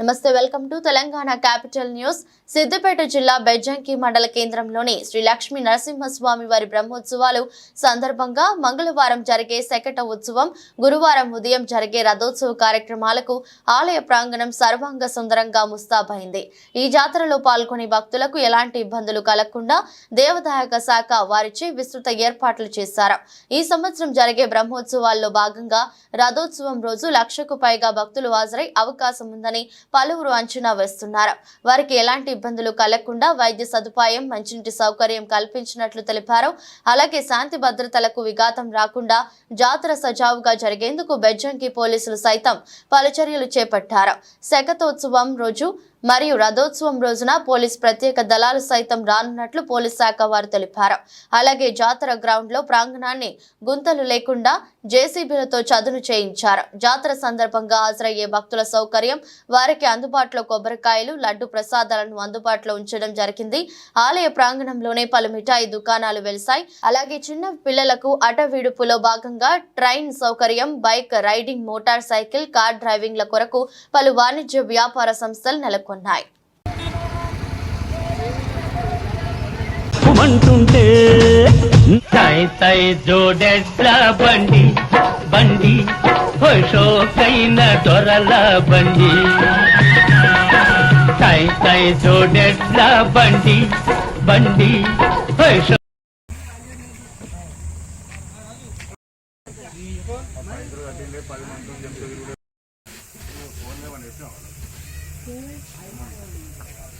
నమస్తే welcome to Telangana capital news. Siddipet జిల్లా బెజ్జంకి మండల కేంద్రంలోని శ్రీ లక్ష్మీ నరసింహస్వామి వారి బ్రహ్మోత్సవాలు సందర్భంగా మంగళవారం జరిగే శకట ఉత్సవం గురువారం ఉదయం జరిగే రథోత్సవ కార్యక్రమాలకు ఆలయ ప్రాంగణం సర్వాంగ సుందరంగా ముస్తాబైంది. ఈ జాతరలో పాల్గొనే భక్తులకు ఎలాంటి ఇబ్బందులు కలగకుండా దేవదాయక శాఖ వారిచే విస్తృత ఏర్పాట్లు చేశారు. ఈ సంవత్సరం జరిగే బ్రహ్మోత్సవాల్లో భాగంగా రథోత్సవం రోజు లక్షకు పైగా భక్తులు హాజరై అవకాశం ఉందని పలువురు అంచనా వేస్తున్నారు. వారికి ఎలాంటి ఇబ్బందులు కలగకుండా వైద్య సదుపాయం మంచినీటి సౌకర్యం కల్పించినట్లు తెలిపారు. అలాగే శాంతి భద్రతలకు విఘాతం రాకుండా జాతర సజావుగా జరిగేందుకు బెజ్జంకి పోలీసులు సైతం పలు చర్యలు చేపట్టారు. శకతోత్సవం రోజు మరియు రథోత్సవం రోజున పోలీస్ ప్రత్యేక దళాలు సైతం రానున్నట్లు పోలీస్ శాఖ వారు తెలిపారు. అలాగే జాతర గ్రౌండ్లో ప్రాంగణాన్ని గుంతలు లేకుండా జేసీబీలతో చదును చేయించారు. జాతర సందర్భంగా హాజరయ్యే భక్తుల సౌకర్యం వారికి అందుబాటులో కొబ్బరికాయలు లడ్డు ప్రసాదాలను అందుబాటులో ఉంచడం జరిగింది. ఆలయ ప్రాంగణంలోనే పలు మిఠాయి దుకాణాలు వెలిశాయి అలాగే చిన్న పిల్లలకు అటవీడుపులో భాగంగా ట్రైన్ సౌకర్యం bike riding motor cycle car డ్రైవింగ్ల కొరకు పలు వాణిజ్య వ్యాపార సంస్థలు నెలకొన్నాయి తై జోడెడ్ల బండి బండి హోషోకైన దొరల బండి. తై తై జోడెడ్ల బండి బండి హోషో 그림을 잘 그리는 거예요.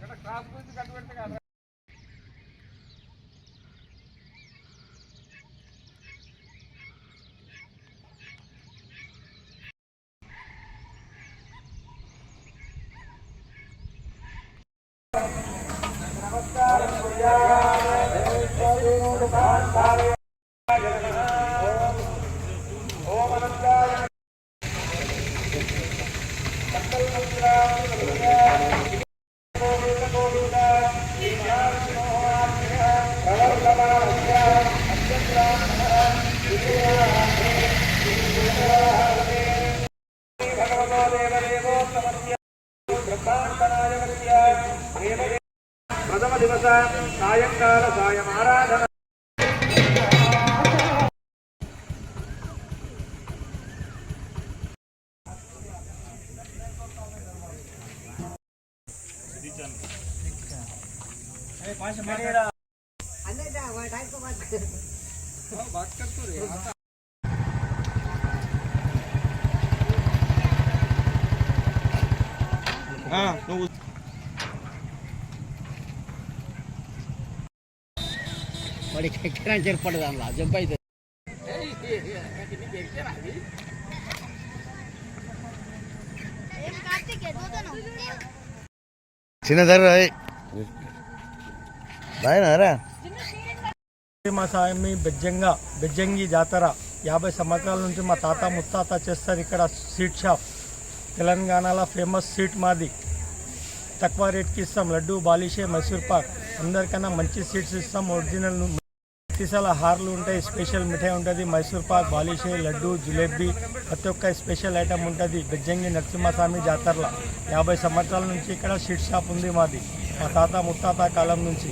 ప్రథమ దివస సాయంకాల సాయం ఆరాధన నువ్వు వాడికి ఎక్కడానికి ఏర్పడదు దానిలో జంప్ అయితే. చిన్న ధర బాగా మా సామి బెజ్జంగా బెజ్జంగి జాతర. యాభై సంవత్సరాల నుంచి మా తాత ముత్తాత చేస్తారు ఇక్కడ స్వీట్ షాప్. తెలంగాణలో ఫేమస్ స్వీట్ మాది. తక్కువ రేట్కి ఇస్తాం లడ్డు బాలిషే మైసూర్ పాక్. అందరికన్నా మంచి స్వీట్స్ ఇస్తాం ఒరిజినల్ సీసాల హార్లు ఉంటాయి స్పెషల్ మిఠాయి ఉంటుంది మైసూర్ పాక్ బాలిషే లడ్డు జిలేబీ ప్రతి ఒక్క స్పెషల్ ఐటమ్ ఉంటుంది బెజ్జంగి నరసింహస్వామి జాతరలో. యాభై సంవత్సరాల నుంచి ఇక్కడ స్వీట్ షాప్ ఉంది మాది. మా తాత ముత్తాత కాలం నుంచి.